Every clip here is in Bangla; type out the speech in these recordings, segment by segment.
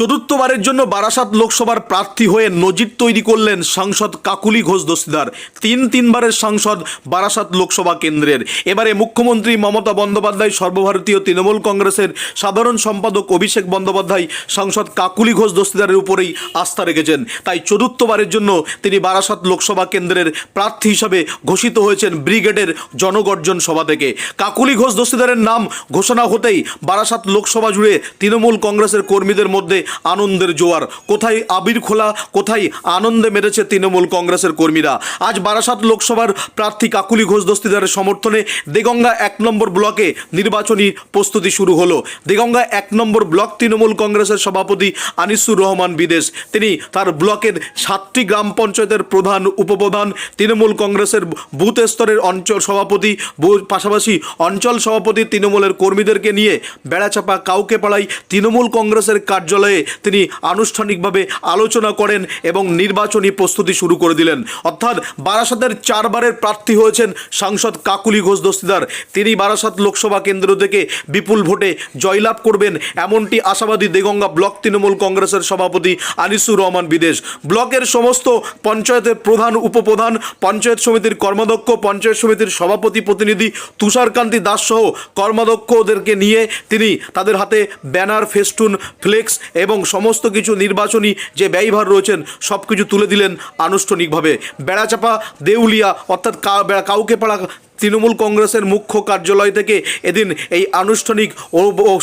চতুর্থবারের জন্য বারাসাত লোকসভার প্রার্থী হয়ে নজির তৈরি করলেন সাংসদ কাকুলি ঘোষ দস্তিদার। তিন তিনবারের সাংসদ বারাসাত লোকসভা কেন্দ্রের। এবারে মুখ্যমন্ত্রী মমতা বন্দ্যোপাধ্যায়, সর্বভারতীয় তৃণমূল কংগ্রেসের সাধারণ সম্পাদক অভিষেক বন্দ্যোপাধ্যায় সাংসদ কাকুলি ঘোষ দস্তিদারের উপরেই আস্থা রেখেছেন। তাই চতুর্থবারের জন্য তিনি বারাসাত লোকসভা কেন্দ্রের প্রার্থী হিসাবে ঘোষিত হয়েছেন ব্রিগেডের জনগর্জন সভা থেকে। কাকুলি ঘোষ দস্তিদারের নাম ঘোষণা হতেই বারাসাত লোকসভা জুড়ে তৃণমূল কংগ্রেসের কর্মীদের মধ্যে আনন্দের জোয়ার। কোথায় আবির খোলা, কোথায় আনন্দে মেরেছে তৃণমূল কংগ্রেসের কর্মীরা। আজ বারাসাত লোকসভার প্রার্থী কাকুলি ঘোষ দস্তিদারের সমর্থনে দেগঙ্গা এক নম্বর ব্লকে নির্বাচনী প্রস্তুতি শুরু হলো। দেগঙ্গা এক নম্বর ব্লক তৃণমূল কংগ্রেসের সভাপতি আনিসুর রহমান বিদেশ। তিনি তার ব্লকের সাতটি গ্রাম পঞ্চায়েতের প্রধান উপপ্রধান, তৃণমূল কংগ্রেসের বুথ স্তরের অঞ্চল সভাপতি পাশাপাশি অঞ্চল সভাপতি তৃণমূলের কর্মীদেরকে নিয়ে বেড়াচাপা কাউকে পাড়াই তৃণমূল কংগ্রেসের কার্যালয়ে তিনি আনুষ্ঠানিকভাবে আলোচনা করেন এবং নির্বাচনী প্রস্তুতি শুরু করে দিলেন। অর্থাৎ বারাসাতের চারবারের প্রার্থী হয়েছেন সাংসদ কাকুলি ঘোষ দস্তিদার। তিনি বারাসাত লোকসভা কেন্দ্র থেকে বিপুল ভোটে জয়লাভ করবেন এমনটি আশাবাদী দেগঙ্গা ব্লক তৃণমূল কংগ্রেসের সভাপতি আনিসুর রহমান বিদেশ। ব্লকের সমস্ত পঞ্চায়েতের প্রধান উপপ্রধান, পঞ্চায়েত সমিতির কর্মাধ্যক্ষ, পঞ্চায়েত সমিতির সভাপতি প্রতিনিধি তুষারকান্তি দাস সহ কর্মাধ্যক্ষদেরকে নিয়ে তিনি তাদের হাতে ব্যানার, ফেস্টুন, ফ্লেক্স এবং সমস্ত কিছু নির্বাচনী যে ব্যয়ভার রয়েছেন সব কিছু তুলে দিলেন আনুষ্ঠানিকভাবে। বেড়াচাপা, দেউলিয়া, অর্থাৎ কাউকে পাড়া তৃণমূল কংগ্রেসের মুখ্য কার্যালয় থেকে এদিন এই আনুষ্ঠানিক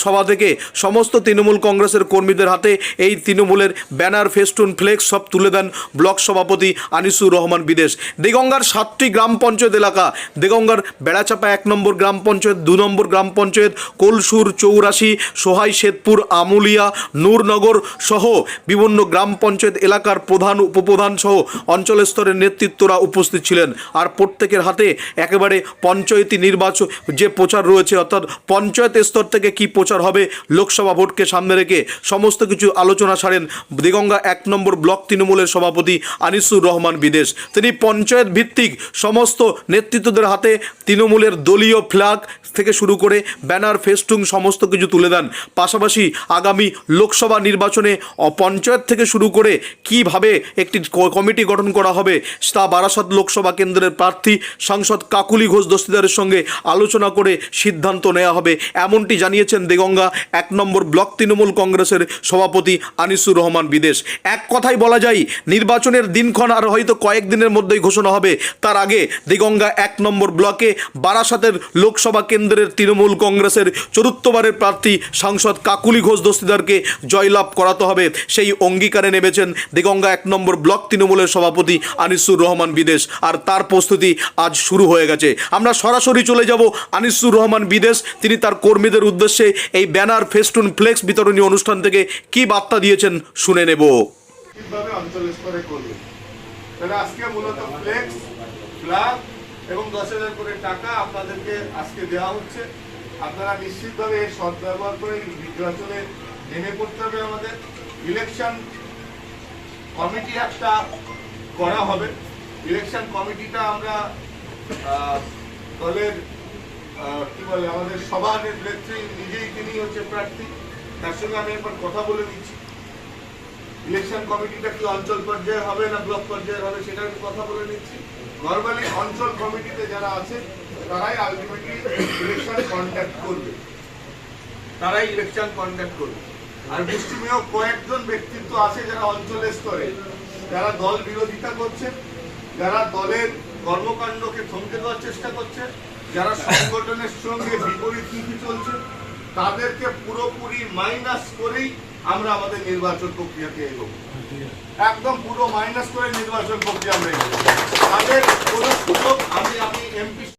সভা থেকে সমস্ত তৃণমূল কংগ্রেসের কর্মীদের হাতে এই তৃণমূলের ব্যানার, ফেস্টুন, ফ্লেক্স সব তুলে দেন ব্লক সভাপতি আনিসুর রহমান বিদেশ। দেগঙ্গার সাতটি গ্রাম পঞ্চায়েত এলাকা, দেগঙ্গার বেড়াচাপা এক নম্বর গ্রাম পঞ্চায়েত, দু নম্বর গ্রাম পঞ্চায়েত, কলসুর, চৌরাশি, সোহাই, শেতপুর, আমুলিয়া, নূরনগর সহ বিভিন্ন গ্রাম পঞ্চায়েত এলাকার প্রধান, উপপ্রধান সহ অঞ্চল স্তরের নেতৃত্বরা উপস্থিত ছিলেন। আর প্রত্যেকের হাতে একেবারে পঞ্চায়েতি নির্বাচন যে প্রচার রয়েছে, অর্থাৎ পঞ্চায়েত স্তর থেকে কি প্রচার হবে, লোকসভা ভোটকে সামনে রেখে সমস্ত কিছু আলোচনা সারেন দিগঙ্গা এক নম্বর ব্লক তৃণমূলের সভাপতি আনিসুর রহমান বিদেশ। তিনি পঞ্চায়েত ভিত্তিক সমস্ত নেতৃত্বদের হাতে তৃণমূলের দলীয় ফ্ল্যাগ থেকে শুরু করে ব্যানার ফেস্টুং সমস্ত কিছু তুলে দেন। পাশাপাশি আগামী লোকসভা নির্বাচনে পঞ্চায়েত থেকে শুরু করে কীভাবে একটি কমিটি গঠন করা হবে, তা বারাসাত লোকসভা কেন্দ্রের প্রার্থী সাংসদ কাকুলি ঘোষ দস্তিদারের সঙ্গে আলোচনা করে সিদ্ধান্ত নেওয়া হবে। এমনটি জানিয়েছেন দেগঙ্গা এক নম্বর ব্লক তৃণমূল কংগ্রেসের সভাপতি আনিসুর রহমান বিদেশ। এক কথাই বলা যায়, নির্বাচনের দিনক্ষণ আর হয়তো কয়েকদিনের মধ্যেই ঘোষণা হবে। তার আগে দিগঙ্গা এক নম্বর ব্লকে বারাসাতের লোকসভা কেন্দ্রের তৃণমূল কংগ্রেসের চতুর্থবারের প্রার্থী সাংসদ কাকুলি ঘোষ দস্তিদারকে জয়লাভ করাতে হবে। সেই অঙ্গীকারে নেমেছেন দিগঙ্গা এক নম্বর ব্লক তৃণমূলের সভাপতি আনিসুর রহমান বিদেশ। আর তার প্রস্তুতি আজ শুরু হয়ে গেছে। আমরা সরাসরি চলে যাব আনিসুর রহমান বিদেশ। তিনি তার কর্মীদের উদ্দেশ্যে এই ব্যানার, ফেস্টুন, ফ্লেক্স বিতরণী অনুষ্ঠান থেকে কি বার্তা দিয়েছেন শুনে নেব। আজকে ফ্লেক্স এবং দশ হাজার করে টাকা আপনাদেরকে আজকে দেওয়া হচ্ছে। আপনারা নিশ্চিতভাবে এর সদ্ব্যবহার করে নির্বাচনে নেমে পড়তে হবে আমাদের। ইলেকশন কমিটি একটা করা হবে। ইলেকশন কমিটিটা আমরা দলের কি বলে, আমাদের সবার নেত্রী নিজেই তিনি হচ্ছে প্রার্থী। তার সঙ্গে আমি একবার কথা বলে দিচ্ছি। ইলেকশন কমিটিটা কি অঞ্চল পর্যায়ে হবে না ব্লক পর্যায়ে হবে সেটা আমি কথা বলে নিচ্ছি। নর্মালি অঞ্চল কমিটিতে যারা আছে তারাই আলটিমেটলি ইলেকশন কন্ডাক্ট করবে। তারাই ইলেকশন কন্ডাক্ট করবে। আর মুষ্টিমেয় কয়েকজন ব্যক্তিত্ব আছে যারা অঞ্চলের স্তরে। যারা দল বিরোধিতা করছে যারা দলের কর্মকাণ্ডকে থমকে দেওয়ার চেষ্টা করছে। যারা সংগঠনের সঙ্গে বিপরীত নীতি চলছে, তাদেরকে পুরোপুরি মাইনাস করেই আমরা আমাদের নির্বাচন প্রক্রিয়াকে এগোবো। একদম পুরো মাইনাস করে নির্বাচন প্রক্রিয়া আমরা এগোবো। তাদের কোনো সুযোগ আমি আমি এমপি